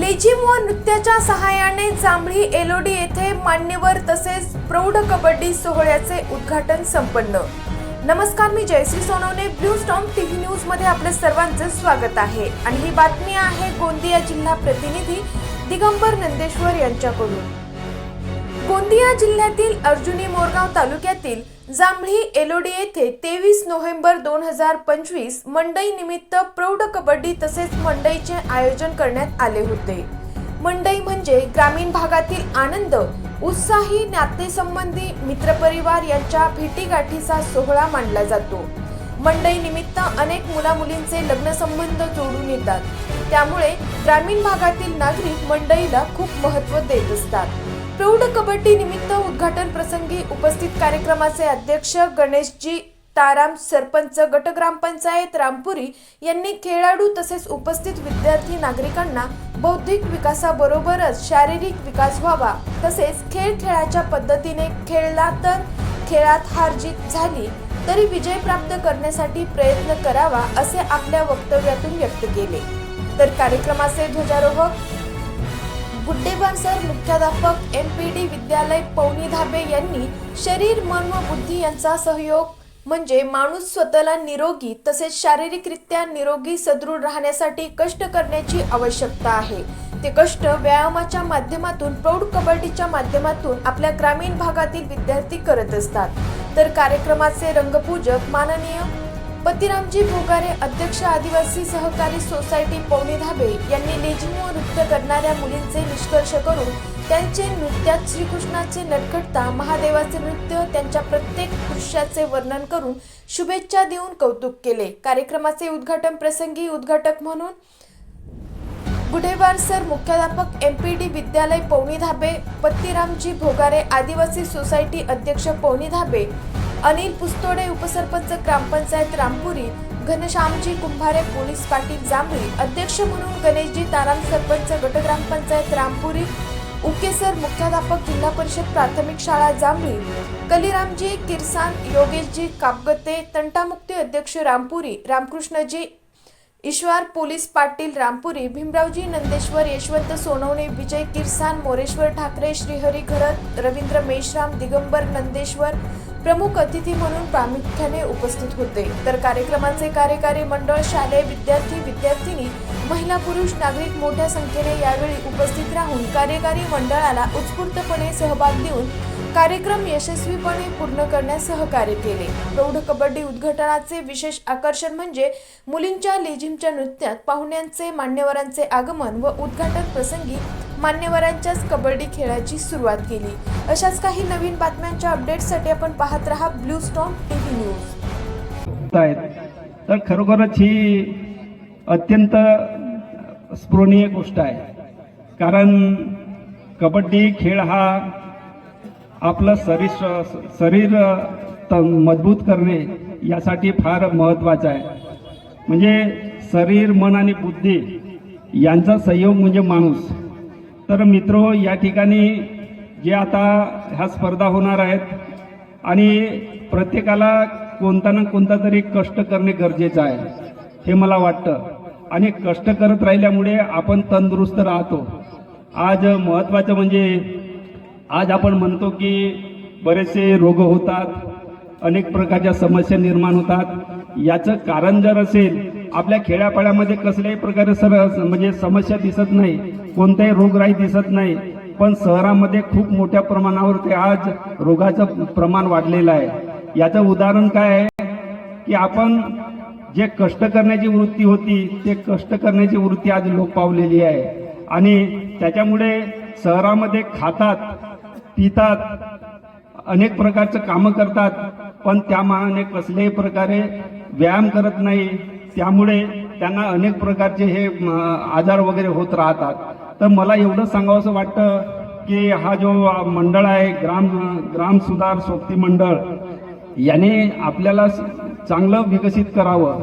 लेझिम व नृत्याच्या सहाय्याने जांभळी एलोडी येथे मान्यवर तसेच प्रौढ कबड्डी सोहळ्याचे उद्घाटन संपन्न. नमस्कार मी Jayashree Sonawane blue storm TV न्यूजमध्ये आपले सर्वांचे स्वागत आहे. आणि ही बातमी आहे गोंदिया जिल्हा प्रतिनिधी दिगंबर नंदेश्वर यांच्याकडून. गोंदिया जिल्ह्यातील अर्जुनी मोरगाव तालुक्यातील जांभळी एलोडी येथे तेवीस नोव्हेंबर दोन हजार पंचवीस मंडई निमित्त प्रौढ कबड्डी तसेच मंडईचे आयोजन करण्यात आले होते. मंडई म्हणजे ग्रामीण भागातील आनंद उत्साही नातेसंबंधी मित्रपरिवार यांच्या भेटीगाठीचा सोहळा मानला जातो. मंडई निमित्त अनेक मुलामुलींचे लग्न संबंध जोडून येतात. त्यामुळे ग्रामीण भागातील नागरिक मंडईला खूप महत्त्व देत असतात. प्रौढ कबड्डी निमित्त उद्घाटन प्रसंगी उपस्थित कार्यक्रमाचे अध्यक्ष गणेशजी ताराम सरपंच गट ग्रामपंचायत रामपुरी यांनी खेळाडू तसेच उपस्थित विद्यार्थी नागरिकांना बौद्धिक विकासाबरोबरच शारीरिक विकास व्हावा तसेच खेळ खेळाच्या पद्धतीने खेळला तर खेळात हार जीत झाली तरी विजय प्राप्त करण्यासाठी प्रयत्न करावा असे आपल्या वक्तव्यातून व्यक्त केले. तर कार्यक्रमाचे ध्वजारोहक गुड्डेबार सर मुख्याध्यापक एम पी डी विद्यालय पवनी धाबे यांनी शरीर मन व बुद्धी यांचा सहयोग म्हणजे माणूस स्वतःला निरोगी तसेच शारीरिकरित्या निरोगी सदृढ राहण्यासाठी कष्ट करण्याची आवश्यकता आहे. ते कष्ट व्यायामाच्या माध्यमातून प्रौढ कबड्डीच्या माध्यमातून आपल्या ग्रामीण भागातील विद्यार्थी करत असतात. तर कार्यक्रमाचे रंगपूजक माननीय पतिरामजी भोगारे अध्यक्ष आदिवासी सहकारी सोसायटी पवनी धाबे यांनी लेझिमो नृत्य करणाऱ्या मुलींचे निष्कर्ष करून त्यांचे नृत्यात श्रीकृष्णाचे नटखटता महादेवाचे नृत्य त्यांच्या प्रत्येक दृश्याचे वर्णन करून शुभेच्छा देऊन कौतुक केले. कार्यक्रमाचे उद्घाटन प्रसंगी उद्घाटक म्हणून गुढेवार सर मुख्याध्यापक एम पी डी विद्यालय पवनी धाबे पत्तीरामजी भोगारे आदिवासी सोसायटी अध्यक्ष पवनी धाबे अनिल पुस्तोडे उपसरपंच ग्रामपंचायत रामपुरी घनश्यामजी कुंभारे पोलीस पाटील जांभळी अध्यक्ष म्हणून गणेशजी ताराम सरपंच गटग्रामपंचायत रामपुरी उकेसर मुख्याध्यापक जिल्हा परिषद प्राथमिक शाळा जांभळी कलिरामजी किरसान योगेशजी कापगते तंटामुक्ती अध्यक्ष रामपुरी रामकृष्णजी ईश्वर पोलीस पाटील रामपुरी भीमरावजी नंदेश्वर यशवंत सोनवणे विजय किरसान मोरेश्वर ठाकरे श्रीहरी घरत रवींद्र मेश्राम दिगंबर नंदेश्वर प्रमुख अतिथी म्हणून प्रामुख्याने उपस्थित होते. तर कार्यक्रमाचे कार्यकारी मंडळ शालेय विद्यार्थी विद्यार्थिनी महिला पुरुष नागरिक मोठ्या संख्येने यावेळी उपस्थित राहून कार्यकारी मंडळाला उत्स्फूर्तपणे सहभाग देऊन कार्यक्रम यशस्वीपणे पूर्ण करण्यास सहकार्य केले. प्रौढ कबड्डी उद्घाटनाचे विशेष आकर्षण म्हणजे मुलींच्या लेझिमच्या नृत्यात पाहुण्यांचे मान्यवरांचे आगमन व उद्घाटन प्रसंगी मान्यवरांच्याच कबड्डी खेळाची सुरुवात केली. अशाच काही नवीन बातम्यांच्या अपडेट्ससाठी आपण पाहत राहा ब्लू स्टॉम टीव्ही न्यूज. आहेत. तर खरोखरच ही अत्यंत स्मरणीय गोष्ट आहे. कारण कबड्डी खेळ हा आपलं शरीर शरीर मजबूत करणे यासाठी फार महत्त्वाचं आहे. म्हणजे शरीर मन आणि बुद्धी यांचा संयोग म्हणजे माणूस. तर मित्र या ठिकाणी जे आता ह्या स्पर्धा होणार आहेत आणि प्रत्येकाला कोणता ना कोणता तरी कष्ट करणे गरजेचं आहे हे मला वाटतं. आणि कष्ट करत राहिल्यामुळे आपण तंदुरुस्त राहतो. आज महत्त्वाचं म्हणजे आज आपण म्हणतो की बरेचसे रोग होतात अनेक प्रकारच्या समस्या निर्माण होतात. याचं कारण जर असेल आपल्या खेड्यापाड्यामध्ये कसल्याही प्रकारे सर म्हणजे समस्या दिसत नाही कोणताही रोगराई दिसत नाही पण शहरामध्ये खूप मोठ्या प्रमाणावर ते आज रोगाचं प्रमाण वाढलेलं आहे. याचं उदाहरण काय आहे? की आपण जे कष्ट करण्याची वृत्ती होती ते कष्ट करण्याची वृत्ती आज लोप पावलेली आहे. आणि त्याच्यामुळे शहरामध्ये खातात पितात. अनेक प्रकारचं कामं करतात पण त्या मानाने कसल्याही प्रकारे व्यायाम करत नाही. त्यामुळे त्यांना अनेक प्रकारचे हे म, आजार वगैरे होत राहतात. तर मला एवढं सांगावंसं वाटतं की हा जो मंडळ आहे ग्राम ग्राम सुधार सोबती मंडळ याने आपल्याला चांगलं विकसित करावं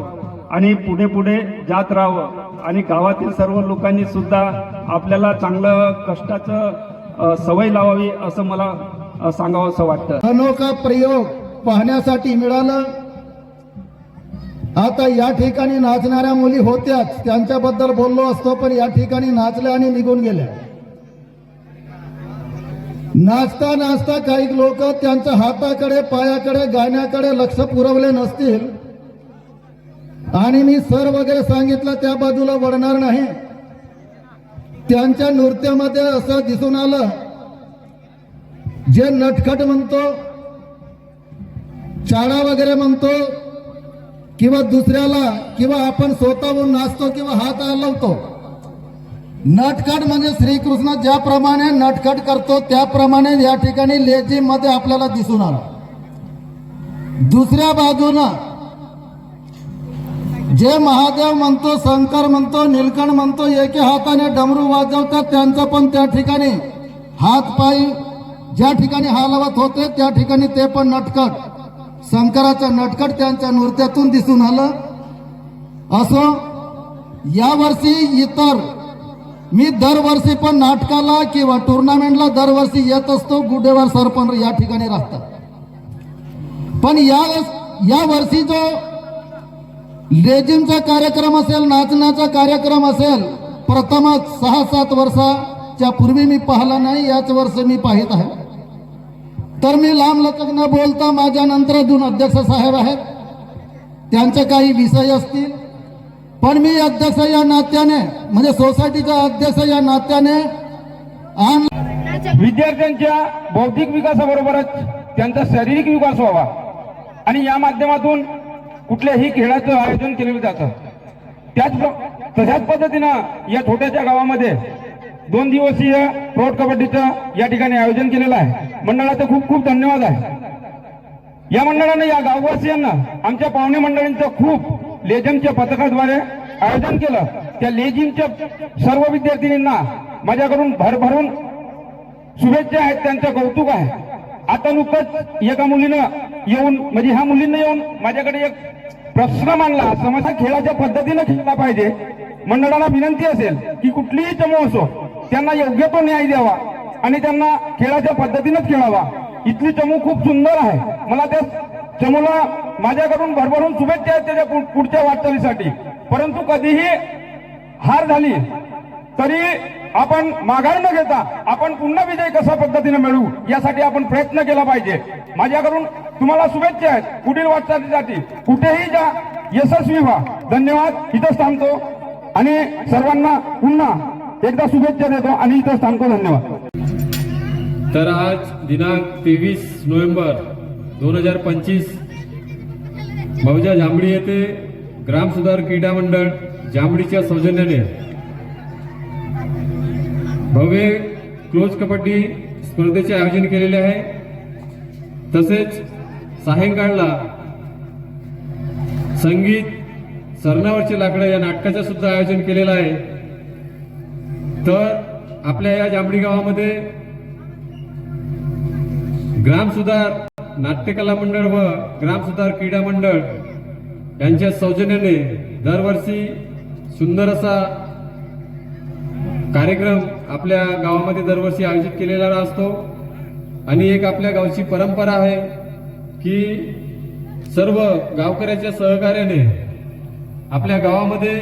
आणि पुढे पुढे जात राहावं. आणि गावातील सर्व लोकांनी सुद्धा आपल्याला चांगलं कष्टाचं सवय लावावी असं मला सांगावं असं वाटतं. अनोखा प्रयोग पाहण्यासाठी मिळालं. आता या ठिकाणी नाचणाऱ्या मुली होत्याच. त्यांच्याबद्दल बोललो असतो पण या ठिकाणी नाचल्या आणि निघून गेल्या. नाचता नाचता काही लोक त्यांच्या हाताकडे पायाकडे गाण्याकडे लक्ष पुरवले नसतील. आणि मी सर वगैरे सांगितलं त्या बाजूला वळणार नाही. त्यांच्या नृत्यामध्ये असं दिसून आलं. जे नटखट म्हणतो चाळा वगैरे म्हणतो किंवा दुसऱ्याला किंवा आपण स्वतःहून नाचतो किंवा हात हलवतो. नटखट म्हणजे श्रीकृष्ण ज्याप्रमाणे नटखट करतो त्याप्रमाणे या ठिकाणी लेझीमध्ये आपल्याला दिसून आलं. दुसऱ्या बाजूनं जे महादेव म्हणतो शंकर म्हणतो निलकंठ म्हणतो एके हाताने डमरू वाजवतात त्यांचा पण त्या ठिकाणी हात पाय ज्या ठिकाणी हालवत होते त्या ठिकाणी ते पण नटकट. शंकराचं नटकट त्यांच्या नृत्यातून दिसून आलं. असो यावर्षी इतर मी दरवर्षी पण नाटकाला किंवा टुर्नामेंटला दरवर्षी येत असतो गुडेवार सरपंच या ठिकाणी राहतात. पण या या वर्षी जो लेझिमचा कार्यक्रम असेल नाचण्याचा कार्यक्रम असेल प्रथमच सहा सात वर्षाच्या पूर्वी मी पाहिला नाही याच वर्ष मी पाहित आहे. तर मी लांब लचक न बोलता माझ्या नंतर दोन अध्यक्ष साहेब आहेत. त्यांचे काही विषय असतील. पण मी अध्यक्ष या नात्याने म्हणजे सोसायटीचा अध्यक्ष या नात्याने विद्यार्थ्यांच्या बौद्धिक विकासाबरोबरच त्यांचा शारीरिक विकास व्हावा. आणि या माध्यमातून कुठल्याही खेळाचं आयोजन केलेलं जातं. त्याच तशाच पद्धतीनं या छोट्याशा गावामध्ये दोन दिवसीय प्रौढ कबड्डीचं या ठिकाणी आयोजन केलेलं आहे. मंडळाचं खूप खूप धन्यवाद आहे. या मंडळानं या गाववासियांना आमच्या पाहुणे मंडळींचं खूप लेझिमच्या पथकाद्वारे आयोजन केलं. त्या लेझिमच्या सर्व विद्यार्थिनींना माझ्याकडून भरभरून शुभेच्छा आहेत त्यांचं कौतुक आहे. आता नुकतंच एका मुलीनं येऊन म्हणजे ह्या मुलींना येऊन माझ्याकडे एक प्रश्न मांडला. समस्या खेळाच्या पद्धतीनं खेळला पाहिजे. मंडळाला विनंती असेल की कुठलीही चमू असो त्यांना योग्य तो न्याय द्यावा आणि त्यांना खेळाच्या पद्धतीनंच खेळावा. इथली चमू खूप सुंदर आहे. मला त्या चमूला माझ्याकडून भरभरून शुभेच्छा आहेत त्याच्या पुढच्या वाटचालीसाठी. परंतु कधीही हार झाली तरी आपण माघार न घेता आपण पुन्हा विजय कशा पद्धतीने मिळवू यासाठी आपण प्रयत्न केला पाहिजे. माझ्याकडून तुम्हाला शुभेच्छा आहेत. पुढील वाटचालीसाठी कुठेही जा यशस्वी व्हा. धन्यवाद. इथंच थांबतो. आणि सर्वांना पुन्हा एकदा शुभेच्छा देतो आणि इथंच थांबतो. धन्यवाद. तर आज दिनांक तेवीस नोव्हेंबर दोन हजार पंचवीस भाऊजा जांभळी येथे ग्राम सुधार क्रीडा मंडळ जांभळीच्या सौजन्याने भव्य क्लोज कबड्डी स्पर्धेचे आयोजन केलेले आहे. तसेच सायंकाळला संगीत सरणावरची लाकडं या नाटकाचं सुद्धा आयोजन केलेलं आहे. तर आपल्या या जांभळी गावामध्ये ग्रामसुधार नाट्यकला मंडळ व ग्रामसुधार क्रीडा मंडळ यांच्या सौजन्याने दरवर्षी सुंदर असा कार्यक्रम आपल्या गावामध्ये दरवर्षी आयोजित केलेला असतो. आणि एक आपल्या गावची परंपरा आहे की सर्व गावकऱ्याच्या सहकार्याने आपल्या गावामध्ये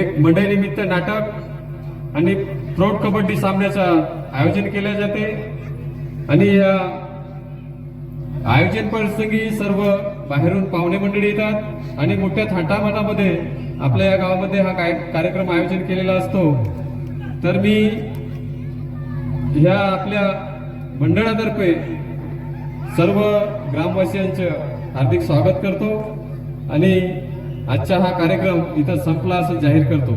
एक मंडळीनिमित्त नाटक आणि प्रौढ कबड्डी सामन्याचं आयोजन केले जाते. आणि या आयोजन प्रसंगी सर्व बाहेरून पाहुणे मंडळी येतात आणि मोठ्या थाटामाटामध्ये आपल्या या गावामध्ये हा काय कार्यक्रम आयोजन केलेला असतो. तर मी ह्या आपल्या मंडळातर्फे सर्व ग्रामवासियांचं हार्दिक स्वागत करतो आणि आजचा हा कार्यक्रम इथं संपला असं जाहीर करतो.